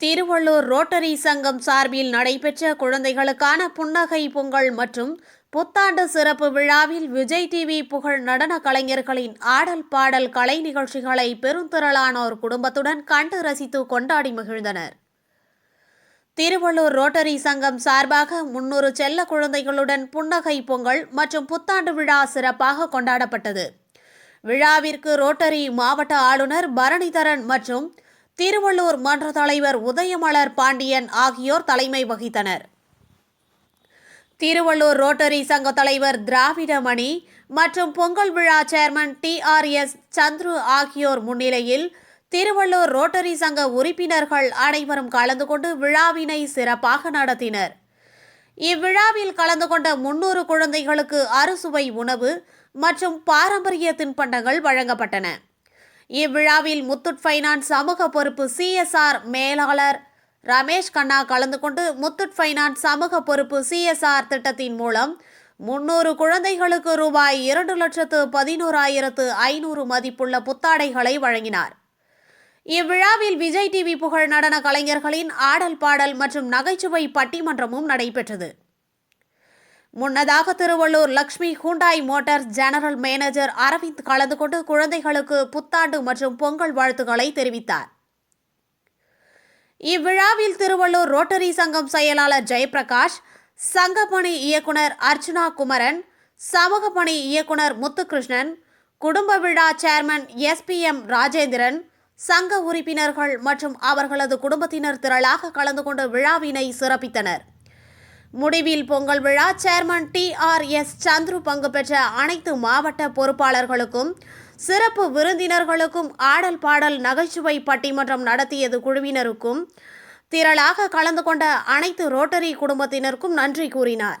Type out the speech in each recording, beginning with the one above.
Tiruvallur rotary சங்கம் சார்பில் நடைபெற்ற குழந்தைகளுக்கான புன்னகை பொங்கல் மற்றும் புத்தாண்டு சிறப்பு விழாவில் விஜய் டிவி புகழ் நடன கலைஞர்களின் ஆடல் பாடல் கலை நிகழ்ச்சிகளை பெருந்திரளானோர் குடும்பத்துடன் கண்டு ரசித்து கொண்டாடி மகிழ்ந்தனர். திருவள்ளூர் ரோட்டரி சங்கம் சார்பாக முன்னூறு செல்ல குழந்தைகளுடன் புன்னகை பொங்கல் மற்றும் புத்தாண்டு விழா சிறப்பாக கொண்டாடப்பட்டது. விழாவிற்கு ரோட்டரி மாவட்ட ஆளுநர் பரணிதரன் மற்றும் திருவள்ளூர் மன்ற தலைவர் உதயமலர் பாண்டியன் ஆகியோர் தலைமை வகித்தனர். திருவள்ளூர் ரோட்டரி சங்க தலைவர் திராவிடமணி மற்றும் பொங்கல் விழா chairman T R S Chandru ஆகியோர் முன்னிலையில் திருவள்ளூர் ரோட்டரி சங்க உறுப்பினர்கள் அனைவரும் கலந்து கொண்டு விழாவினை சிறப்பாக நடத்தினர். இவ்விழாவில் கலந்து கொண்ட முன்னூறு குழந்தைகளுக்கு அறுசுவை உணவு மற்றும் பாரம்பரிய தின்பண்டங்கள் வழங்கப்பட்டன. இவ்விழாவில் முத்தூட் ஃபைனான்ஸ் சமூக பொறுப்பு சிஎஸ்ஆர் மேலாளர் ரமேஷ் கண்ணா கலந்து கொண்டு முத்தூட் ஃபைனான்ஸ் சமூக பொறுப்பு சிஎஸ்ஆர் திட்டத்தின் மூலம் முன்னூறு குழந்தைகளுக்கு ரூபாய் இரண்டு லட்சத்து பதினோராயிரத்து ஐநூறு மதிப்புள்ள புத்தாடைகளை வழங்கினார். இவ்விழாவில் விஜய் டிவி புகழ் நடன கலைஞர்களின் ஆடல் பாடல் மற்றும் நகைச்சுவை பட்டிமன்றமும் நடைபெற்றது. முன்னதாக Tiruvallur Lakshmi Hyundai motors general manager Aravind கலந்து கொண்டு குழந்தைகளுக்கு புத்தாண்டு மற்றும் பொங்கல் வாழ்த்துக்களை தெரிவித்தார். இவ்விழாவில் திருவள்ளூர் ரோட்டரி சங்கம் செயலாளர் ஜெயபிரகாஷ் சங்கப்பணி இயக்குனர் அர்ச்சுனா குமரன் சமூக பணி இயக்குனர் முத்துகிருஷ்ணன் குடும்ப விழா சேர்மன் எஸ்பிஎம் ராஜேந்திரன் சங்க உறுப்பினர்கள் மற்றும் அவர்களது குடும்பத்தினர் திரளாக கலந்து கொண்டு விழாவினை சிறப்பித்தனர். முடிவில் பொங்கல் விழா chairman T R S Chandru பங்கு பெற்ற அனைத்து மாவட்ட பொறுப்பாளர்களுக்கும் சிறப்பு விருந்தினர்களுக்கும் ஆடல் பாடல் நகைச்சுவை பட்டிமன்றம் நடத்தியது குழுவினருக்கும் திரளாக கலந்து கொண்ட அனைத்து ரோட்டரி குடும்பத்தினருக்கும் நன்றி கூறினார்.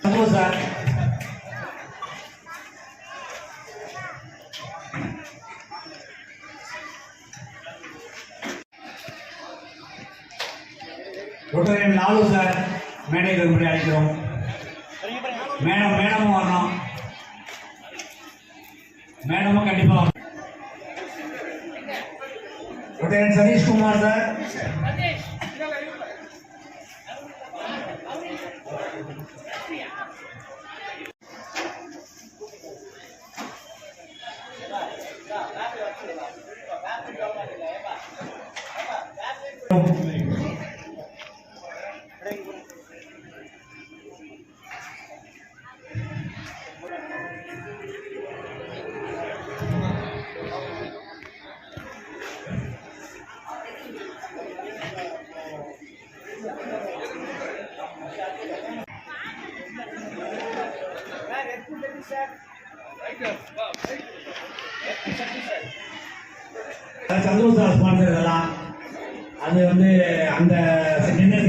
Harikumar Jaya Santosh sir Rotarian Lalu sir மேடை வரும்படி அழைக்கிறோம் மேடம் மேடமும் வரணும் மேடமும் கண்டிப்பா வரணும் ரொட்டரியன் Satishkumar sir Obrigado. Santhosh sir sponsor அது வந்து அந்த நின்று